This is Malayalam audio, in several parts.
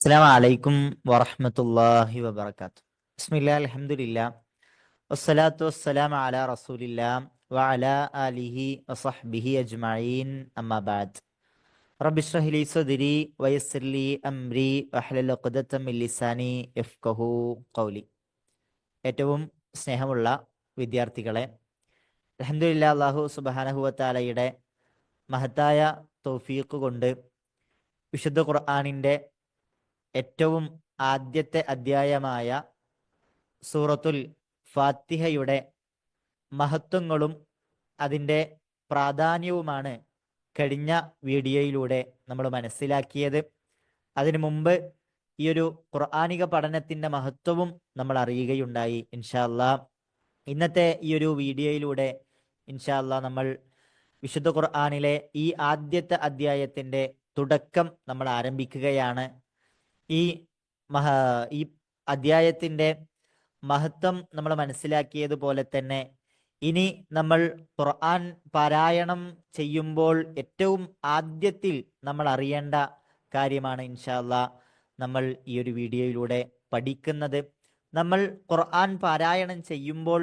അസ്സാം വലൈക്കും വറഹമത്തല്ലാഹി വബർക്കാത്തു ബിസ്മില്ലാ അലഹമുല്ല വസ്സലാത്തു വസ്സലാം അല റസൂലില്ല വഅലാ ആലിഹി വസഹ്ബിഹി അജ്മഈൻ. അമ്മാബാദ് റബ്ബി ഇശ്റഹ് ലി സദ്രി വയസ്സിർ ലി അംരി വഹ്ലൽ ഉഖ്ദത്തം മിൻ ലിസാനി യഫ്ഖഹു ഖൗലി. ഏറ്റവും സ്നേഹമുള്ള വിദ്യാർത്ഥികളെ അലഹമുല്ല അല്ലാഹു സുബ്ഹാനഹു വതആലയുടെ മഹത്തായ തൗഫീഖ് കൊണ്ട് വിശുദ്ധ ഖുർആനിന്റെ ഏറ്റവും ആദ്യത്തെ അധ്യായമായ സൂറത്തുൽ ഫാത്തിഹയുടെ മഹത്വങ്ങളും അതിന്റെ പ്രാധാന്യവുമാണ് കഴിഞ്ഞ വീഡിയോയിലൂടെ നമ്മൾ മനസ്സിലാക്കിയത്. അതിനു മുമ്പ് ഈ ഒരു ഖുർആാനിക പഠനത്തിന്റെ മഹത്വവും നമ്മൾ അറിയുകയുണ്ടായി ഇൻഷാല്ല. ഇന്നത്തെ ഈ ഒരു വീഡിയോയിലൂടെ ഇൻഷാല്ല നമ്മൾ വിശുദ്ധ ഖുർആാനിലെ ഈ ആദ്യത്തെ അധ്യായത്തിന്റെ തുടക്കം നമ്മൾ ആരംഭിക്കുകയാണ്. ഈ മഹ ഈ അധ്യായത്തിന്റെ മഹത്വം നമ്മൾ മനസ്സിലാക്കിയതുപോലെ തന്നെ ഇനി നമ്മൾ ഖുർആൻ പാരായണം ചെയ്യുമ്പോൾ ഏറ്റവും ആദ്യത്തിൽ നമ്മൾ അറിയേണ്ട കാര്യമാണ് ഇൻഷാല്ല നമ്മൾ ഈ ഒരു വീഡിയോയിലൂടെ പഠിക്കുന്നത്. നമ്മൾ ഖുർആൻ പാരായണം ചെയ്യുമ്പോൾ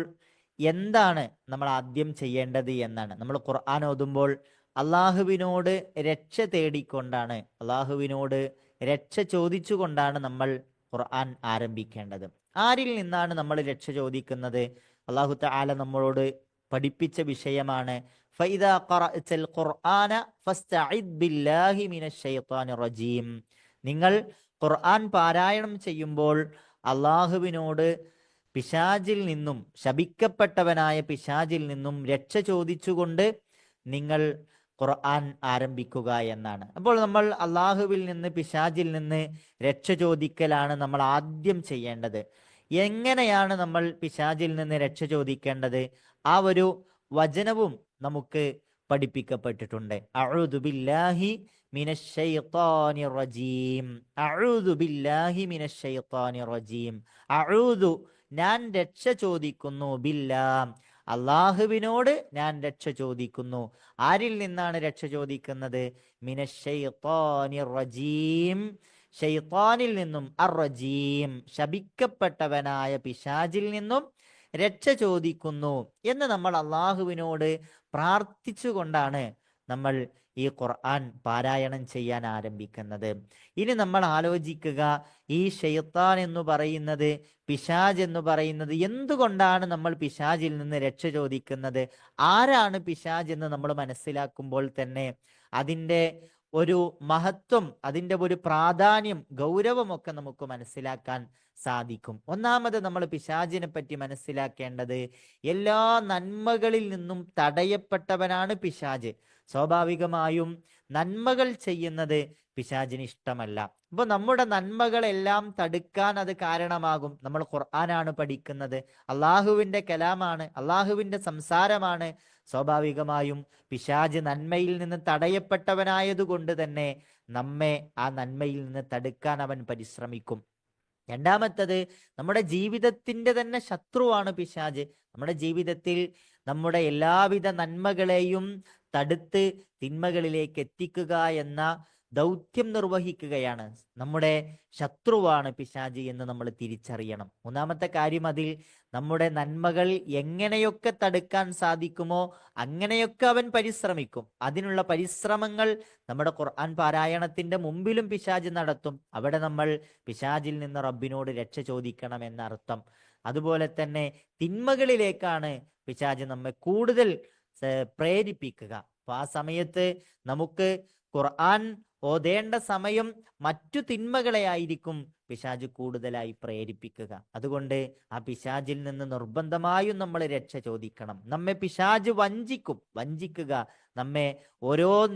എന്താണ് നമ്മൾ ആദ്യം ചെയ്യേണ്ടത് എന്നാണ്. നമ്മൾ ഖുർആൻ ഓതുമ്പോൾ അള്ളാഹുവിനോട് രക്ഷ തേടിക്കൊണ്ടാണ്. അള്ളാഹുവിനോട് രക്ഷ ചോദിച്ചുകൊണ്ടാണ് നമ്മൾ ഖുർആൻ ആരംഭിക്കേണ്ടത്. ആരിൽ നിന്നാണ് നമ്മൾ രക്ഷ ചോദിക്കുന്നത്? അള്ളാഹു താല നമ്മളോട് പഠിപ്പിച്ച വിഷയമാണ്. നിങ്ങൾ ഖുർആൻ പാരായണം ചെയ്യുമ്പോൾ അള്ളാഹുവിനോട് പിശാജിൽ നിന്നും ശപിക്കപ്പെട്ടവനായ പിശാജിൽ നിന്നും രക്ഷ ചോദിച്ചുകൊണ്ട് നിങ്ങൾ ഖുർആൻ ആരംഭിക്കുക എന്നാണ്. അപ്പോൾ നമ്മൾ അള്ളാഹുവിൽ നിന്ന് പിശാജിൽ നിന്ന് രക്ഷ ചോദിക്കലാണ് നമ്മൾ ആദ്യം ചെയ്യേണ്ടത്. എങ്ങനെയാണ് നമ്മൾ പിശാജിൽ നിന്ന് രക്ഷ ചോദിക്കേണ്ടത്? ആ ഒരു വചനവും നമുക്ക് പഠിപ്പിക്കപ്പെട്ടിട്ടുണ്ട്. റജീം. റജീം. ഞാൻ രക്ഷ ചോദിക്കുന്നു ബില്ലാ. അള്ളാഹുവിനോട് ഞാൻ രക്ഷ ചോദിക്കുന്നു. ആരിൽ നിന്നാണ് രക്ഷ ചോദിക്കുന്നത്? റജീം. ഷെയ്ത്താനിൽ നിന്നും അർ റജീം. ശപിക്കപ്പെട്ടവനായ പിശാജിൽ നിന്നും രക്ഷ ചോദിക്കുന്നു എന്ന് നമ്മൾ അള്ളാഹുവിനോട് പ്രാർത്ഥിച്ചുകൊണ്ടാണ് നമ്മൾ ഈ ഖുർആൻ പാരായണം ചെയ്യാൻ ആരംഭിക്കുന്നത്. ഇനി നമ്മൾ ആലോചിക്കുക ഈ ഷെയ്ത്താൻ എന്ന് പറയുന്നത് പിശാജ് എന്ന് പറയുന്നത് എന്തുകൊണ്ടാണ് നമ്മൾ പിശാജിൽ നിന്ന് രക്ഷ ചോദിക്കുന്നത്? ആരാണ് പിശാജ് എന്ന് നമ്മൾ മനസ്സിലാക്കുമ്പോൾ തന്നെ അതിന്റെ ഒരു മഹത്വം അതിന്റെ ഒരു പ്രാധാന്യം ഗൗരവമൊക്കെ നമുക്ക് മനസ്സിലാക്കാൻ സാധിക്കും. ഒന്നാമത് നമ്മൾ പിശാചിനെ പറ്റി മനസ്സിലാക്കേണ്ടത് എല്ലാ നന്മകളിൽ നിന്നും തടയപ്പെട്ടവനാണ് പിശാജ് സ്വാഭാവികമായും നന്മകൾ ചെയ്യുന്നത് പിശാജിന് ഇഷ്ടമല്ല. അപ്പോൾ നമ്മുടെ നന്മകളെല്ലാം തടുക്കാൻ അത് കാരണമാകും. നമ്മൾ ഖുർആനാണ് പഠിക്കുന്നത്. അള്ളാഹുവിന്റെ കലാമാണ് അള്ളാഹുവിന്റെ സംസാരമാണ്. സ്വാഭാവികമായും പിശാജ് നന്മയിൽ നിന്ന് തടയപ്പെട്ടവനായതുകൊണ്ട് തന്നെ നമ്മെ ആ നന്മയിൽ നിന്ന് തടുക്കാൻ അവൻ പരിശ്രമിക്കും. രണ്ടാമത്തത് നമ്മുടെ ജീവിതത്തിന്റെ തന്നെ ശത്രുവാണ് പിശാജ്. നമ്മുടെ ജീവിതത്തിൽ നമ്മുടെ എല്ലാവിധ നന്മകളെയും തടുത്ത് തിന്മകളിലേക്ക് എത്തിക്കുക എന്ന ദൗത്യം നിർവഹിക്കുകയാണ്. നമ്മുടെ ശത്രുവാണ് പിശാജി എന്ന് നമ്മൾ തിരിച്ചറിയണം. മൂന്നാമത്തെ കാര്യം അതിൽ നമ്മുടെ നന്മകൾ എങ്ങനെയൊക്കെ തടുക്കാൻ സാധിക്കുമോ അങ്ങനെയൊക്കെ അവൻ പരിശ്രമിക്കും. അതിനുള്ള പരിശ്രമങ്ങൾ നമ്മുടെ ഖുർആൻ പാരായണത്തിന്റെ മുമ്പിലും പിശാജ് നടത്തും. അവിടെ നമ്മൾ പിശാജിൽ നിന്ന് റബ്ബിനോട് രക്ഷ ചോദിക്കണം എന്നർത്ഥം. അതുപോലെ തന്നെ തിന്മകളിലേക്കാണ് പിശാജ് നമ്മെ കൂടുതൽ പ്രേരിപ്പിക്കുക. അപ്പൊ ആ സമയത്ത് നമുക്ക് ഖുർആൻ ഓതേണ്ട സമയം മറ്റു തിന്മകളെ ആയിരിക്കും പിശാജ് കൂടുതലായി പ്രേരിപ്പിക്കുക. അതുകൊണ്ട് ആ പിശാജിൽ നിന്ന് നിർബന്ധമായും നമ്മൾ രക്ഷ ചോദിക്കണം. നമ്മെ പിശാജ് വഞ്ചിക്കും. വഞ്ചിക്കുക. നമ്മെ ഓരോ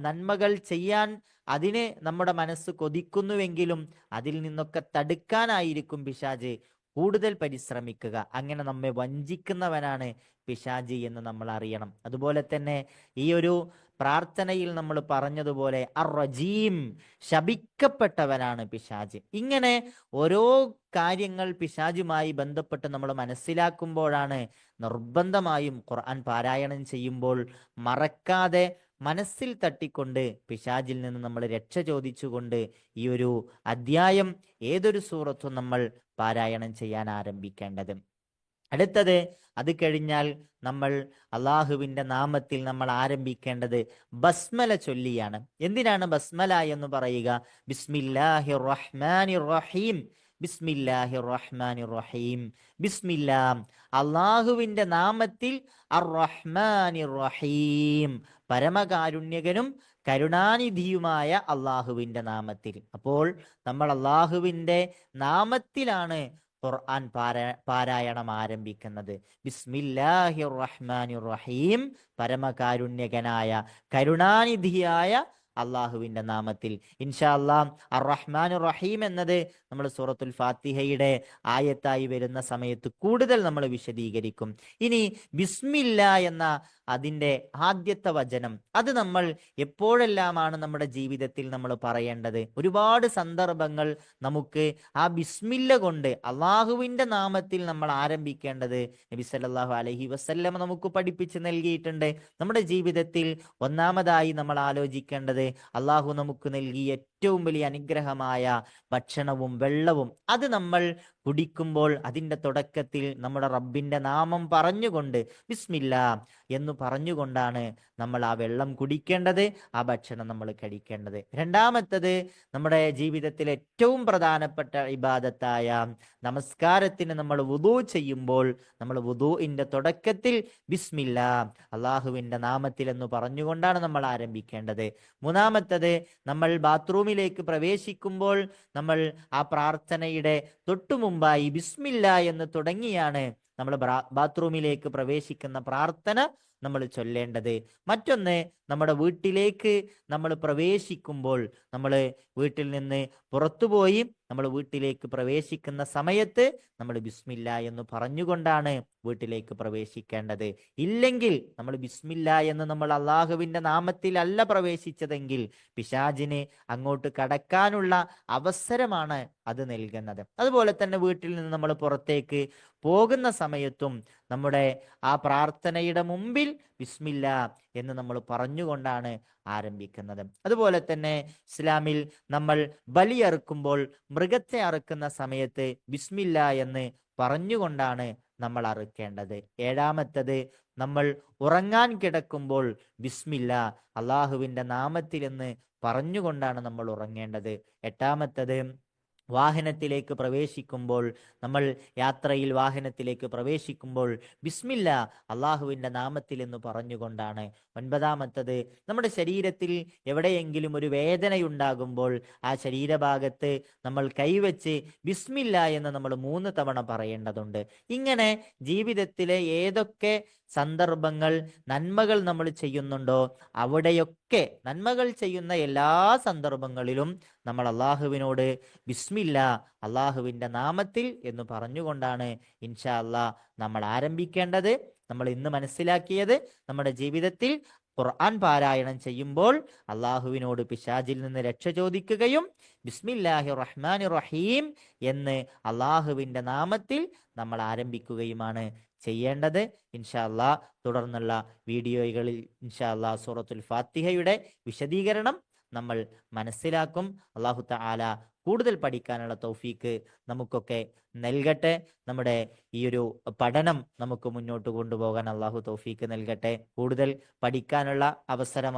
നന്മകൾ ചെയ്യാൻ അതിനെ നമ്മുടെ മനസ്സ് കൊതിക്കുന്നുവെങ്കിലും അതിൽ നിന്നൊക്കെ തടുക്കാനായിരിക്കും പിശാജ് കൂടുതൽ പരിശ്രമിക്കുക. അങ്ങനെ നമ്മെ വഞ്ചിക്കുന്നവനാണ് പിശാജി എന്ന് നമ്മൾ അറിയണം. അതുപോലെ തന്നെ ഈ ഒരു പ്രാർത്ഥനയിൽ നമ്മൾ പറഞ്ഞതുപോലെ അറജീം റജീം ശപിക്കപ്പെട്ടവനാണ് പിശാജ് ഇങ്ങനെ ഓരോ കാര്യങ്ങൾ പിശാജുമായി ബന്ധപ്പെട്ട് നമ്മൾ മനസ്സിലാക്കുമ്പോഴാണ് നിർബന്ധമായും ഖുർആൻ പാരായണം ചെയ്യുമ്പോൾ മറക്കാതെ മനസ്സിൽ തട്ടിക്കൊണ്ട് പിശാജിൽ നിന്ന് നമ്മൾ രക്ഷ ചോദിച്ചുകൊണ്ട് ഈ ഒരു അധ്യായം ഏതൊരു സൂറത്തും നമ്മൾ പാരായണം ചെയ്യാൻ ആരംഭിക്കേണ്ടത്. അടുത്തത് അത് കഴിഞ്ഞാൽ നമ്മൾ അള്ളാഹുവിന്റെ നാമത്തിൽ നമ്മൾ ആരംഭിക്കേണ്ടത് ബസ്മല ചൊല്ലിയാണ്. എന്തിനാണ് ബസ്മല എന്ന് പറയുക? ബിസ്മില്ലാഹി റഹ്മാനി റഹീം. ബിസ്മില്ലാഹി റഹ്മാൻ റഹീം ബിസ്മില്ലാ. അള്ളാഹുവിന്റെ നാമത്തിൽ അർ റഹീം പരമകാരുണ്യകനും കരുണാനിധിയുമായ അള്ളാഹുവിന്റെ നാമത്തിൽ. അപ്പോൾ നമ്മൾ അള്ളാഹുവിന്റെ നാമത്തിലാണ് ഖുർആൻ പാരാ പാരായണം ആരംഭിക്കുന്നത്. ബിസ്മില്ലാഹി റഹ്മാൻ റഹീം പരമകാരുണ്യകനായ കരുണാനിധിയായ അള്ളാഹുവിന്റെ നാമത്തിൽ. ഇൻഷാ അള്ളാഹ് അർ റഹ്മാൻ റഹീം എന്നത് നമ്മൾ സൂറത്തുൽ ഫാത്തിഹയുടെ ആയത്തായി വരുന്ന സമയത്ത് കൂടുതൽ നമ്മൾ വിശദീകരിക്കും. ഇനി ബിസ്മില്ല എന്ന അതിന്റെ ആദ്യത്തെ വചനം അത് നമ്മൾ എപ്പോഴെല്ലാമാണ് നമ്മുടെ ജീവിതത്തിൽ നമ്മൾ പറയേണ്ടത്? ഒരുപാട് സന്ദർഭങ്ങൾ നമുക്ക് ആ ബിസ്മില്ല കൊണ്ട് അള്ളാഹുവിന്റെ നാമത്തിൽ നമ്മൾ ആരംഭിക്കേണ്ടത് നബി സല്ലാഹു അലഹി വസല്ലം നമുക്ക് പഠിപ്പിച്ച് നൽകിയിട്ടുണ്ട്. നമ്മുടെ ജീവിതത്തിൽ ഒന്നാമതായി നമ്മൾ ആലോചിക്കേണ്ടത് അള്ളാഹു നമുക്ക് നൽകിയ ഏറ്റവും വലിയ അനുഗ്രഹമായ ഭക്ഷണവും വെള്ളവും അത് നമ്മൾ കുടിക്കുമ്പോൾ അതിന്റെ തുടക്കത്തിൽ നമ്മുടെ റബ്ബിന്റെ നാമം പറഞ്ഞുകൊണ്ട് ബിസ്മില്ല എന്ന് പറഞ്ഞുകൊണ്ടാണ് നമ്മൾ ആ വെള്ളം കുടിക്കേണ്ടത് ആ ഭക്ഷണം നമ്മൾ കഴിക്കേണ്ടത്. രണ്ടാമത്തത് നമ്മുടെ ജീവിതത്തിൽ ഏറ്റവും പ്രധാനപ്പെട്ട ഇബാദത്തായ നമസ്കാരത്തിന് നമ്മൾ വുദു ചെയ്യുമ്പോൾ നമ്മൾ വുതുവിന്റെ തുടക്കത്തിൽ ബിസ്മില്ല അള്ളാഹുവിന്റെ നാമത്തിൽ എന്ന് പറഞ്ഞുകൊണ്ടാണ് നമ്മൾ ആരംഭിക്കേണ്ടത്. മൂന്നാമത്തത് നമ്മൾ ബാത്റൂമിലേക്ക് പ്രവേശിക്കുമ്പോൾ നമ്മൾ ആ പ്രാർത്ഥനയുടെ തൊട്ടു മുമ്പായി ബിസ്മില്ല എന്ന് തുടങ്ങിയാണ് നമ്മൾ ബാത്റൂമിലേക്ക് പ്രവേശിക്കുന്ന പ്രാർത്ഥന നമ്മൾ ചൊല്ലേണ്ടത്. മറ്റൊന്ന് നമ്മുടെ വീട്ടിലേക്ക് നമ്മൾ പ്രവേശിക്കുമ്പോൾ നമ്മൾ വീട്ടിൽ നിന്ന് പുറത്തുപോയി നമ്മൾ വീട്ടിലേക്ക് പ്രവേശിക്കുന്ന സമയത്ത് നമ്മൾ ബിസ്മില്ല എന്ന് പറഞ്ഞുകൊണ്ടാണ് വീട്ടിലേക്ക് പ്രവേശിക്കേണ്ടത്. ഇല്ലെങ്കിൽ നമ്മൾ ബിസ്മില്ല എന്ന് നമ്മൾ അള്ളാഹുവിന്റെ നാമത്തിലല്ല പ്രവേശിച്ചതെങ്കിൽ പിശാജിന് അങ്ങോട്ട് കടക്കാനുള്ള അവസരമാണ് അത് നൽകുന്നത്. അതുപോലെ തന്നെ വീട്ടിൽ നിന്ന് നമ്മൾ പുറത്തേക്ക് പോകുന്ന സമയത്തും നമ്മുടെ ആ പ്രാർത്ഥനയുടെ മുമ്പിൽ ബിസ്മില്ല എന്ന് നമ്മൾ പറഞ്ഞുകൊണ്ടാണ് ആരംഭിക്കുന്നത്. അതുപോലെ തന്നെ ഇസ്ലാമിൽ നമ്മൾ ബലിയറുക്കുമ്പോൾ മൃഗത്തെ അറുക്കുന്ന സമയത്ത് ബിസ്മില്ല എന്ന് പറഞ്ഞുകൊണ്ടാണ് നമ്മൾ അറുക്കേണ്ടത്. ഏഴാമത്തത് നമ്മൾ ഉറങ്ങാൻ കിടക്കുമ്പോൾ ബിസ്മില്ല അള്ളാഹുവിന്റെ നാമത്തിൽ എന്ന് പറഞ്ഞുകൊണ്ടാണ് നമ്മൾ ഉറങ്ങേണ്ടത്. എട്ടാമത്തത് വാഹനത്തിലേക്ക് പ്രവേശിക്കുമ്പോൾ നമ്മൾ യാത്രയിൽ വാഹനത്തിലേക്ക് പ്രവേശിക്കുമ്പോൾ ബിസ്മില്ല അള്ളാഹുവിന്റെ നാമത്തിൽ എന്ന് പറഞ്ഞുകൊണ്ടാണ്. ഒൻപതാമത്തത് നമ്മുടെ ശരീരത്തിൽ എവിടെയെങ്കിലും ഒരു വേദനയുണ്ടാകുമ്പോൾ ആ ശരീരഭാഗത്ത് നമ്മൾ കൈവച്ച് ബിസ്മില്ല എന്ന് നമ്മൾ മൂന്ന് തവണ പറയേണ്ടതുണ്ട്. ഇങ്ങനെ ജീവിതത്തിലെ ഏതൊക്കെ സന്ദർഭങ്ങൾ നന്മകൾ നമ്മൾ ചെയ്യുന്നുണ്ടോ അവിടെയൊക്കെ നന്മകൾ ചെയ്യുന്ന എല്ലാ സന്ദർഭങ്ങളിലും നമ്മൾ അള്ളാഹുവിനോട് ബിസ്മില്ല അള്ളാഹുവിന്റെ നാമത്തിൽ എന്ന് പറഞ്ഞുകൊണ്ടാണ് ഇൻഷാ അല്ലാ നമ്മൾ ആരംഭിക്കേണ്ടത്. നമ്മൾ ഇന്ന് മനസ്സിലാക്കിയത് നമ്മുടെ ജീവിതത്തിൽ ഖുർആൻ പാരായണം ചെയ്യുമ്പോൾ അള്ളാഹുവിനോട് പിശാജിൽ നിന്ന് രക്ഷ ചോദിക്കുകയും ബിസ്മില്ലാഹി റഹ്മാൻ റഹീം എന്ന് അള്ളാഹുവിന്റെ നാമത്തിൽ നമ്മൾ ആരംഭിക്കുകയുമാണ്. ചെയ്യേണ്ടത്. ഇൻഷാ അല്ലാ തുടർന്നുള്ള വീഡിയോകളിൽ ഇൻഷാ അല്ലാ സൂറത്തുൽ ഫാത്തിഹയുടെ വിശദീകരണം നമ്മൾ മനസ്സിലാക്കും. അള്ളാഹു തആല കൂടുതൽ പഠിക്കാനുള്ള തൗഫീക്ക് നമുക്കൊക്കെ നൽകട്ടെ. നമ്മുടെ ഈ ഒരു പഠനം നമുക്ക് മുന്നോട്ട് കൊണ്ടുപോകാൻ അള്ളാഹു തൗഫീക്ക് നൽകട്ടെ. കൂടുതൽ പഠിക്കാനുള്ള അവസരം